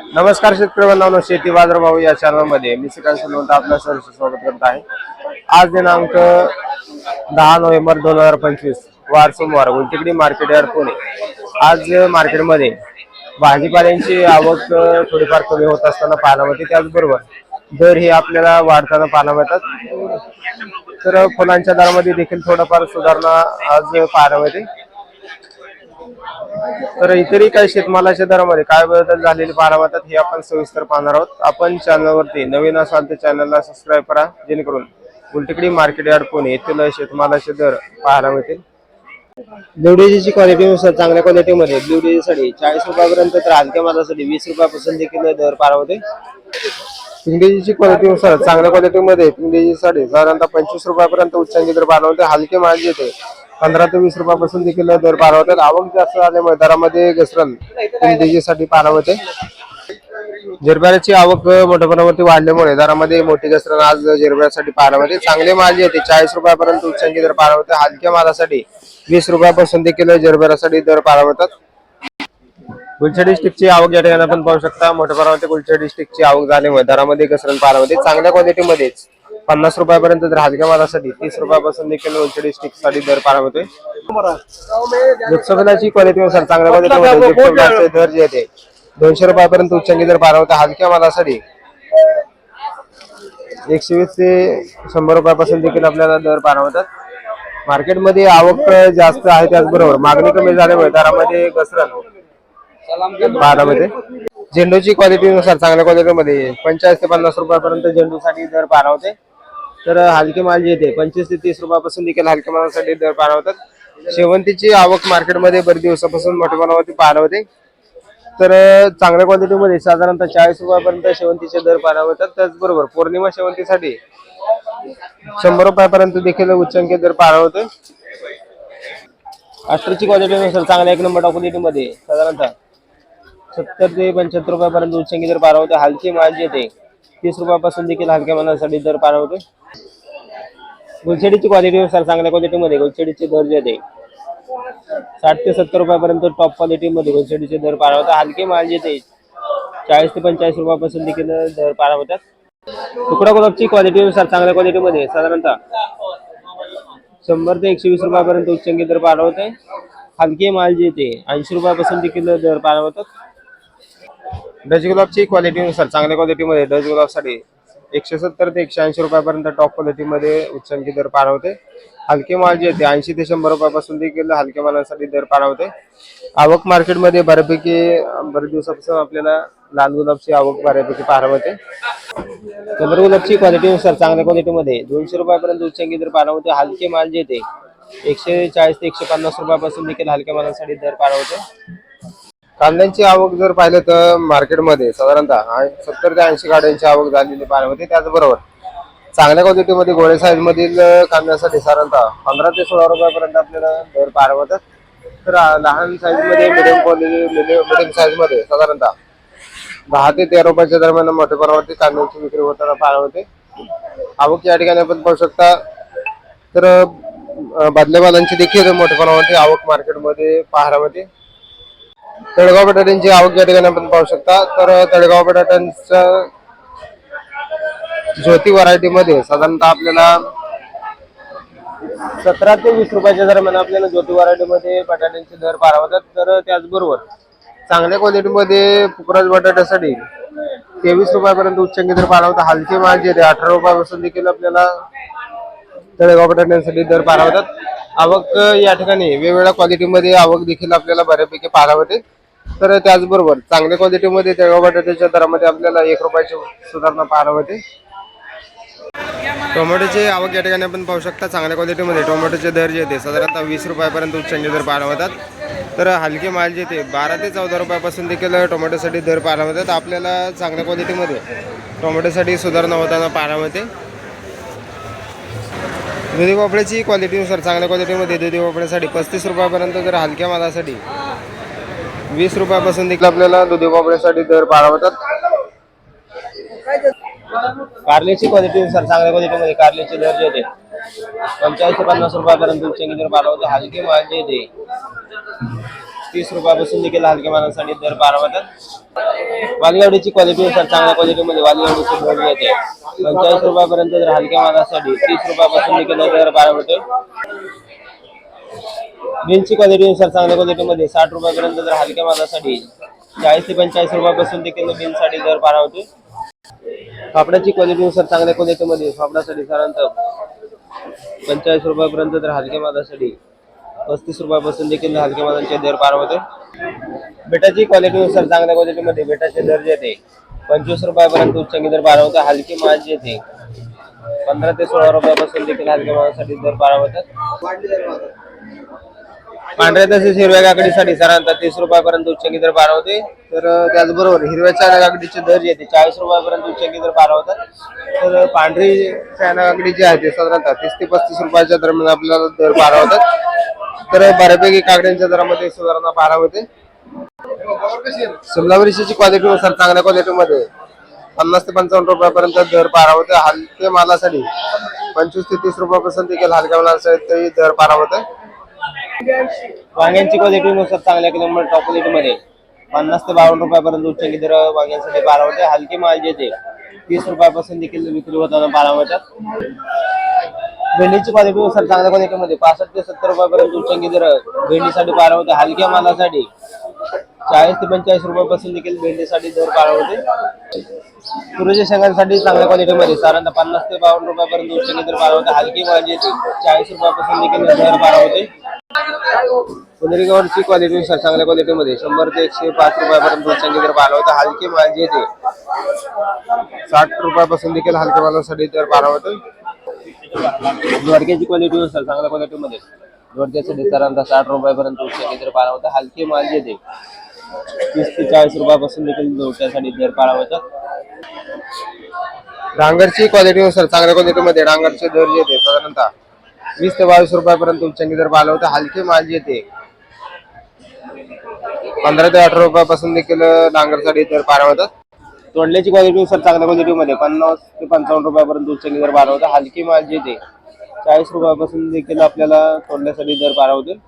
नमस्कार शेतकरी बांधवांनो शेती बाजार भाऊ या चॅनलमध्ये मी श्रीकांत सोनवंत आपल्या सर्व स्वागत करत आहे. आज दिनांक दहा नोव्हेंबर दोन हजार पंचवीस वार सोमवार उलटिकडी मार्केट यार्ड पुणे. आज मार्केटमध्ये भाजीपाल्यांची आवक थोडीफार कमी होत असताना पाहायला मिळते. त्याचबरोबर दर हे आपल्याला वाढताना पाहायला मिळतात. तर फुलांच्या दरामध्ये देखील थोडंफार सुधारणा आज पाहायला मिळते. तर इतरही काही शेतमालाच्या दरामध्ये काय बदल झालेले पाहायला मिळतात हे आपण सविस्तर पाहणार आहोत. आपण चॅनलवरती नवीन असाल तर चॅनलला सबस्क्राईब करा जेणेकरून गुलटेकडी मार्केट यार्ड पुणे येथील शेतमालाचे दर पाहायला मिळतील. ब्ल्यूडीजीची क्वालिटीनुसार चांगल्या क्वालिटीमध्ये ब्ल्यूडीजी साठी चाळीस रुपयापर्यंत तर हलक्या मालासाठी वीस रुपयापासून देखील दर पाहायला होते पिंगडीजीची क्वालिटीनुसार चांगल्या क्वालिटीमध्ये पिंगडीजी साधारणतः पंचवीस रुपयापर्यंत उच्चांकी दर पाहायला होते हलके माल जे ते पंधरा ते वीस रुपयापासून देखील दर पाहायला होतात. आवक जास्त झाल्यामुळे दरामध्ये घसरण पिंगडीजी साठी पाहायला होते आवक मोठ्या प्रमाणावरती वाढल्यामुळे दरामध्ये मोठी घसरण आज जिरब्यासाठी पाहायला मिळते चांगले माल जे ते चाळीस रुपयापर्यंत उच्चांकी दर पाहायला होते. हलक्या मालासाठी वीस रुपयापासून देखील जिरब्यासाठी दर पाहायला होतात. गुलछडी स्टिकची आवक या ठिकाणी आपण पाहू शकता. मोठ्या प्रमाणात गुलछडी डिस्ट्रिक्टची आवक झाल्यामुळे दरामध्ये घसरण पाहायला मिळते चांगल्या क्वालिटीमध्येच पन्नास रुपयापर्यंत तर हलक्या मालासाठी तीस रुपयापासून देखील गुलछडी स्टिकसाठी दर पाहायला मिळतोय. लोकसभेची क्वालिटीनुसार चांगल्या क्वालिटीमध्ये दर जे आहे दोनशे रुपयापर्यंत उच्चांकी दर पाहायला होता हलक्या मालासाठी एकशे वीस ते शंभर रुपयापासून देखील आपल्याला दर पाहायला होतात मार्केटमध्ये आवक जास्त आहे त्याचबरोबर मागणी कमी झाल्यामुळे दरामध्ये घसरण मिळते. झेंडूची क्वालिटीनुसार चांगल्या क्वालिटीमध्ये पंचेचाळीस ते पन्नास रुपयापर्यंत झेंडूसाठी दर पाहायला होते तर हलके माल जे येते पंचवीस ते तीस रुपयापासून देखील हलक्या मालासाठी दर पाहायला होतात शेवंतीची आवक मार्केटमध्ये बरेच दिवसापासून मोठ्या प्रमाणावरती पाहायला होते. तर चांगल्या क्वालिटीमध्ये साधारणतः चाळीस रुपयापर्यंत शेवंतीचे दर पाहायला होतात. त्याचबरोबर पौर्णिमा शेवंतीसाठी शंभर रुपयापर्यंत देखील उच्चांकी दर पाहायला होते अष्टरची क्वालिटीनुसार चांगल्या एक नंबर क्वालिटीमध्ये साधारणतः सत्तर ते पंच्याहत्तर रुपयापर्यंत उच्चांकी दर पार होते हलके माल जे तीस रुपयापासून देखील हलक्या मनासाठी दर पार होते गुलछडीची क्वालिटीनुसार चांगल्या क्वालिटीमध्ये गुलछडीचे दर जे आहे साठ ते सत्तर रुपयापर्यंत टॉप क्वालिटीमध्ये गुलछडीचे दर पार होतात हलके माल जे ते चाळीस ते पंचाळीस रुपयापासून देखील दर पार होतात तुकडा गुलाबची क्वालिटीनुसार चांगल्या क्वालिटीमध्ये साधारणतः शंभर ते एकशे वीस रुपयापर्यंत उच्चांकी दर पार होते हलके माल जे ते ऐंशी रुपयापासून देखील दर पार होतात डच गुलाबची क्वालिटीनुसार चांगल्या क्वालिटीमध्ये डच गुलाबसाठी एकशे सत्तर ते एकशे ऐंशी रुपयापर्यंत टॉप क्वालिटीमध्ये उच्चांकी दर पार होते हलके माल जे ते ऐंशी ते शंभर रुपयापासून देखील हलक्या मालांसाठी दर पार होते आवक मार्केटमध्ये बऱ्यापैकी बरेच दिवसापासून आपल्याला लाल गुलाबची आवक बऱ्यापैकी पाहायला मिळते गुलाबची क्वालिटीनुसार चांगल्या क्वालिटीमध्ये दोनशे रुपयापर्यंत उच्चांकी दर पाहायला होते हलके माल जे ते एकशे चाळीस ते एकशे पन्नास रुपयापासून देखील हलक्या मालांसाठी दर पार होते कांद्यांची आवक जर पाहिलं तर मार्केटमध्ये साधारणतः सत्तर ते ऐंशी गाड्यांची आवक झालेली पाहायला होती त्याचबरोबर चांगल्या क्वालिटीमध्ये गोळे साईजमधील कांद्यासाठी साधारणतः पंधरा ते सोळा रुपयापर्यंत आपल्याला दर पाहायला होतात तर लहान साईजमध्ये मिडियम क्वालिटी मिडियम साईजमध्ये साधारणतः दहा ते तेरा रुपयाच्या दरम्यान मोठ्या प्रमाणात कांद्यांची विक्री होताना पाहायला होते आवक या ठिकाणी आपण पाहू शकता तर अं, बदल्या मालांची देखील मोठ्या प्रमाणात आवक मार्केटमध्ये पाहायला मिळते. तळगाव बटाट्यांची आवक या ठिकाणी आपण पाहू शकता. तर तळगाव बटाट्यांच्या ज्योती व्हरायटीमध्ये साधारणतः आपल्याला सतरा ते वीस रुपयाच्या दरम्यान आपल्याला ज्योती व्हरायटीमध्ये बटाट्यांचे दर पारावतात. तर त्याचबरोबर चांगल्या क्वालिटीमध्ये पुकराज बटाट्यासाठी तेवीस रुपयापर्यंत उच्चांकी दर पारावतात. हलके माल जे ते अठरा रुपयापासून देखील आपल्याला तळेगाव बटाट्यांसाठी दर पारावतात. आवक या ठिकाणी वेगवेगळ्या क्वालिटीमध्ये आवक देखील आपल्याला बऱ्यापैकी पारावते. तर त्याचबरोबर चांगल्या क्वालिटीमध्ये त्या बटाट्याच्या दरामध्ये आपल्याला एक रुपयाची सुधारणा पाहायला होते टोमॅटोची आवक या ठिकाणी आपण पाहू शकता चांगल्या क्वालिटीमध्ये टोमॅटोचे दर जे ते साधारणतः वीस रुपयापर्यंत उच्चांचे दर पाहायला होतात तर हलके माल जे ते बारा ते चौदा रुपयापासून देखील टोमॅटोसाठी दर पाहायला होतात आपल्याला चांगल्या क्वालिटीमध्ये टोमॅटोसाठी सुधारणा होताना पाहायला मिळते. दुधी भोपळ्याची क्वालिटीनुसार चांगल्या क्वालिटीमध्ये दुधी भोपळ्यासाठी पस्तीस रुपयापर्यंत जर हलक्या मालासाठी वीस रुपयापासून देखील आपल्याला दुधी भोपळ्यासाठी दर होतात कारल्याची क्वालिटीनुसार चांगल्या क्वालिटीमध्ये कारल्याचे दर जे ते पंचाळीस ते पन्नास रुपयापर्यंत उच्चांकी दर होते हलके माल जे ते तीस रुपयापासून देखील हलक्या मालासाठी दर वालगावडीची क्वालिटी नुसार चांगल्या क्वालिटीमध्ये वालगावडीचे दर येते पंचेचाळीस रुपयापर्यंत जर हलक्या मालासाठी तीस रुपयापासून देखील दर होते बिलची क्वालिटीनुसार चांगल्या क्वालिटीमध्ये साठ रुपयापर्यंत जर हलक्या मालासाठी चाळीस ते पंचेचाळीस रुपयापासून देखील बिलसाठी दर बारा होते फापडाची क्वालिटीनुसार चांगल्या क्वालिटीमध्ये फापडासाठी साधारणतः पंचेचाळीस रुपयापर्यंत तर हलक्या मालासाठी पस्तीस रुपयापासून देखील हलक्या मालांचे दर पार होते बेटाची क्वालिटीनुसार चांगल्या क्वालिटीमध्ये बेटाचे दर जे ते पंचवीस रुपयापर्यंत उच्चांकी दर पारा होतात हलके माल जे येते पंधरा ते सोळा रुपयापासून देखील हलक्या मालासाठी दर पार होतात. पांढऱ्या तसेच हिरव्या काकडीसाठी साधारणतः तीस रुपयापर्यंत उच्चांकी दर पार होते. तर त्याचबरोबर हिरव्या चायना काकडीचे दर जे येते चाळीस रुपयापर्यंत उच्चांकी दर पार होतात. तर पांढरी चायना काकडी जी आहे ते साधारणतः तीस ते पस्तीस रुपयाच्या दरम्यान आपल्याला दर पार होतात. तर बऱ्यापैकी काकड्यांच्या दरामध्ये सुधारणा पार होते शिमला मिरचीची क्वालिटीनुसार चांगल्या क्वालिटीमध्ये पन्नास ते पंचावन्न रुपयापर्यंत दर पार होते. हलके मालासाठी पंचवीस ते तीस रुपयापासून देखील हलक्या मालासाठी दर बारा वांग्यांची वांग्यांची क्वालिटीनुसार चांगल्या किलोमीटर टॉप क्वालिटीमध्ये पन्नास ते बावन्न रुपयापर्यंत उच्चांकी दर वांग्यांसाठी बारा होते हलके माल जे ते तीस रुपयापासून देखील विक्री होताना बारा होतात भेंडीची क्वालिटीनुसार चांगल्या क्वालिटीमध्ये पासष्ट ते सत्तर रुपयापर्यंत उच्चांकी दर भेंडीसाठी बारा होते हलक्या मालासाठी चाळीस ते पंचेचाळीस रुपयापासून देखील भेंडीसाठी दर बारा होते तुरीच्या शेंगांसाठी चांगल्या क्वालिटीमध्ये साधारणतः पन्नास ते बावन्न रुपयापर्यंत शेंगे दर बारा होते हलकी भाजी चाळीस रुपयापासून देखील दर बारा होते पुनरीगवरची क्वालिटीनुसार चांगल्या क्वालिटीमध्ये शंभर ते एकशे पाच रुपयापर्यंत शेंगे दर होते हलकी भाजी येते. साठ रुपयापासून देखील हलक्या मालासाठी दर बारा होते द्वारक्याची क्वालिटीनुसार चांगल्या क्वालिटीमध्ये द्वारक्यासाठी साधारणतः साठ रुपयापर्यंत उच्चांकी दर होते हलकी माल येते. तीस ते चाळीस रुपयापासून देखील द्वारक्यासाठी दर होतात डांगरची क्वालिटीनुसार चांगल्या क्वालिटीमध्ये डांगरचे दर जे येते साधारणतः वीस ते बावीस रुपयापर्यंत उच्चांकी दर होते हलके माल येते पंधरा ते अठरा रुपयापासून देखील डांगरसाठी दर होतात तोडल्याची क्वालिटीनुसार चांगल्या क्वालिटीमध्ये पन्नास ते पंचावन्न रुपयापर्यंत उच्चांकी दर होता हलकी माल येते चाळीस रुपयापासून देखील आपल्याला तोडण्यासाठी दर होते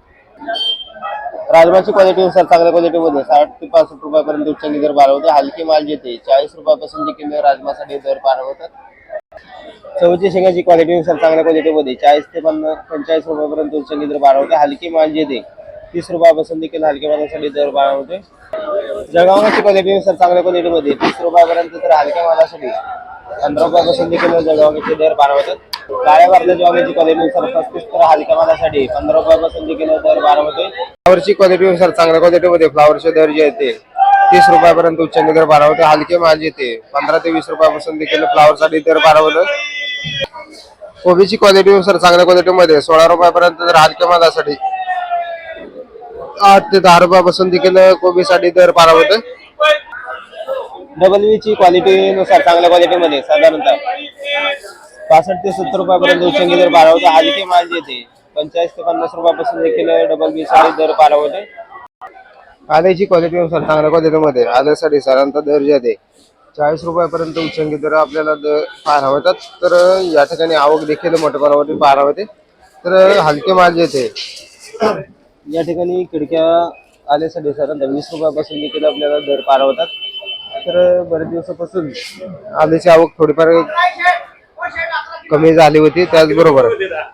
राजमाची क्वालिटीनुसार चांगल्या क्वालिटीमध्ये साठ ते पासष्ट रुपयापर्यंत उच्चांनी दर बारा हलकी माल जे चाळीस रुपयापासून देखील राजमासाठी दर पारवतात चवची शेंगाची क्वालिटीनुसार चांगल्या क्वालिटीमध्ये चाळीस ते पन्नास पंचेचाळीस रुपयापर्यंत उच्चांनी दर बारा होते हलकी माल जे येते तीस रुपयापासून देखील हलक्या मालासाठी दर बारा होते जळगावची क्वालिटीनुसार चांगल्या क्वालिटीमध्ये तीस रुपयापर्यंत तर हलक्या मालासाठी पंधरा रुपयापासून देखील जळगावचे दर बारा होतात काळ्या भारताच्या वांग्याची क्वालिटीनुसार पस्तीस तर हलक्या मालासाठी पंधरा रुपयापासून देखील दर बारा होते फ्लावरची क्वालिटीनुसार चांगल्या क्वालिटीमध्ये फ्लावरचे दर जे येते. तीस रुपयापर्यंत उच्चांकी दर बारा होते हलके माल येते. पंधरा ते वीस रुपयापासून देखील फ्लावरसाठी दर बारा होतं कोबीची क्वालिटीनुसार चांगल्या क्वालिटीमध्ये सोळा रुपयापर्यंत तर हलक्या मालासाठी. आठ ते दहा रुपयापासून देखील कोबीसाठी दर बारा होते डबल ची क्वालिटीनुसार चांगल्या क्वालिटीमध्ये साधारणतः. पासष्ट ते सत्तर रुपयापर्यंत उच्चांकी दर बारा होते हलके माल येते पंचेचाळीस ते पन्नास रुपयापासून देखील डबल बी साठी दर बारा होते. आल्याची क्वालिटीनुसार चांगल्या क्वालिटीमध्ये आल्यासाठी साधारणतः दर जे आहे चाळीस रुपयापर्यंत उच्चांकी दर आपल्याला दर पाहायला होतात. तर या ठिकाणी आवक देखील मोठ्या प्रमाणावरती पाहायला होते. तर हलके माल जे ते या ठिकाणी खिडक्या आल्यासाठी साधारणतः वीस रुपयापासून देखील आपल्याला दर पार होतात. तर बरेच दिवसापासून आल्याची आवक थोडीफार कमी झाली होती त्याचबरोबर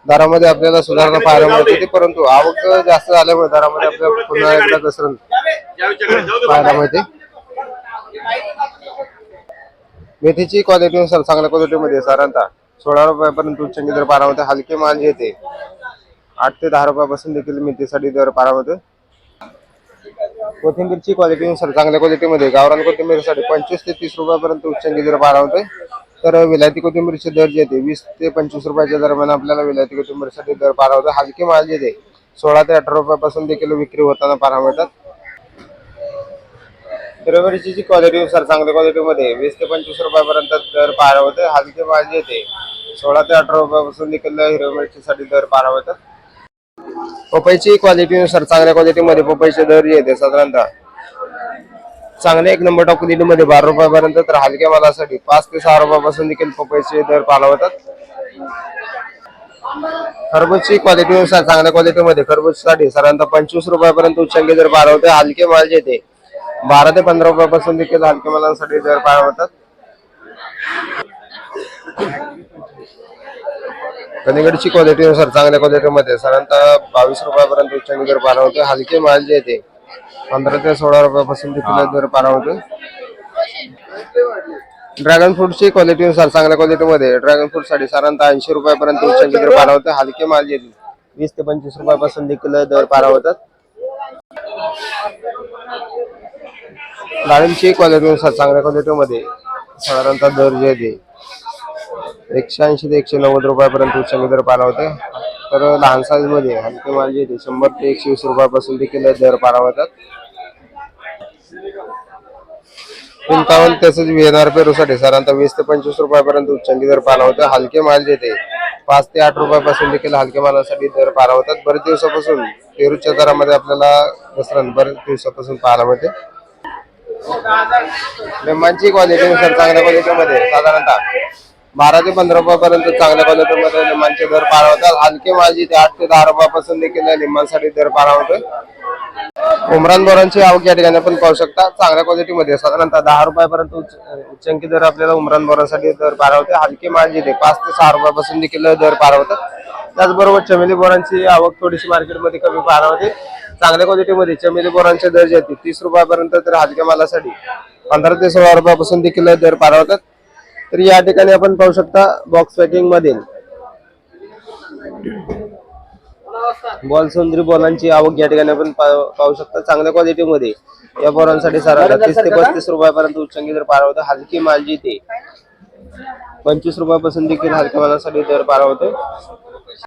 दरामध्ये आपल्याला सुधारणा पाहायला मिळत होती परंतु आवक जास्त झाल्यामुळे दरामध्ये आपल्याला पुन्हा एकदा घसरण पाहायला मिळते. मेथीची क्वालिटीनुसार चांगल्या क्वालिटीमध्ये साधारणतः सोळा रुपयापर्यंत उच्चांकी दर पारामध्ये हलके माल येते. आठ ते दहा रुपयापासून देखील मेथीसाठी दर पारामध्ये कोथिंबीरची कोथिंबीरची क्वालिटीनुसार चांगल्या क्वालिटीमध्ये गावरान कोथिंबीरसाठी पंचवीस ते तीस रुपयापर्यंत उच्चांकी दर पारामध्ये तर विलायती कोथिंबीरचे दर जे येते वीस ते पंचवीस रुपयाच्या दरम्यान आपल्याला विलायती कोथिंबीरसाठी दर पारा होते. हलके माल जे येते सोळा ते अठरा रुपयापासून देखील विक्री होताना पारा मिळतात. हिरवळीची जी क्वालिटीनुसार चांगल्या क्वालिटीमध्ये वीस ते पंचवीस रुपयापर्यंत दर पारा होते. हलके माल जे येते सोळा ते अठरा रुपयापासून देखील हिरव्या मिरचीसाठी दर पारा होतात. पपईची क्वालिटीनुसार चांगल्या क्वालिटीमध्ये पपईचे दर जे येते साधारणतः चांगले एक नंबर टॉपमध्ये बारा रुपयापर्यंत तर हलक्या मालासाठी पाच ते सहा रुपयापासून देखील पपईचे दर पालवतात. होतात खरबूजची क्वालिटीनुसार चांगल्या क्वालिटीमध्ये खरबूजसाठी साधारणतः पंचवीस रुपयापर्यंत उच्चांकी दर पार होते हलके माल जे ते बारा ते पंधरा रुपयापासून देखील हलके मालांसाठी दर पाळवतात होतात कलिंगडची क्वालिटीनुसार चांगल्या क्वालिटीमध्ये साधारणतः बावीस रुपयापर्यंत उच्चांकी दर पार होते हलके माल जे ते पंधरा ते सोळा रुपयापासून देखील दर पार होते ड्रॅगन फ्रूटची क्वालिटीनुसार चांगल्या क्वालिटीमध्ये ड्रॅगन फ्रूटसाठी साधारणतः ऐंशी रुपयापर्यंत उच्चांकी दर पार होते हलके माल जे ते वीस ते पंचवीस रुपयापासून देखील दर पार होतात. डाळिंबची क्वालिटीनुसार चांगल्या क्वालिटीमध्ये साधारणतः दर जे आहे ते एकशे ऐंशी ते एकशे नव्वद रुपयापर्यंत उच्चांकी दर पार होते तर लहान साईजमध्ये हलके माल जे ते शंभर ते एकशे वीस रुपयापासून देखील दर पार होतात पंचावन्न तसेच व्हीएनआर पेरूसाठी साधारणतः वीस ते पंचवीस रुपयापर्यंत उच्चांकी दर पार होते हलके माल जे ते पाच ते आठ रुपयापासून देखील हलके मालासाठी दर पार होतात बरेच दिवसापासून पेरूच्या दरामध्ये आपल्याला घसरण बरेच दिवसापासून पाहायला मिळते. लिंबांची क्वालिटीनुसार चांगल्या क्वालिटीमध्ये साधारणतः बारा ते पंधरा रुपयापर्यंत चांगल्या क्वालिटीमध्ये लिंबांचे दर पाळवतात. आणखी माझी ते आठ ते दहा रुपयापासून देखील लिंबांसाठी दर पार उमरान बोरांची आवक या ठिकाणी आपण पाहू शकता. चांगल्या क्वालिटीमध्ये साधारणतः दहा रुपयापर्यंत उच्चंकी दर आपल्याला उमरान बोरांसाठी दर पार हलकी माझी ते पाच ते सहा रुपयापासून देखील दर पार त्याचबरोबर चमेली बोरांची आवक थोडीशी मार्केटमध्ये कमी पाहायला होते चांगल्या क्वालिटीमध्ये चमेली बोरांचे दर जे आहेत तीस रुपयापर्यंत तर हलक्या मालासाठी पंधरा ते सोळा रुपयापासून देखील दर पार तर या ठिकाणी आपण पाहू शकता बॉक्स पॅकिंगमध्ये बॉल सुंदरी बॉलांची आवक या ठिकाणी आपण पाहू शकता चांगल्या क्वालिटीमध्ये या बॉलांसाठी साधारणतः तीस ते पस्तीस रुपयापर्यंत उच्चांकी दर पार होतं हलकी माल जी ते. पंचवीस रुपयापासून देखील हलक्या मालासाठी दर पार होते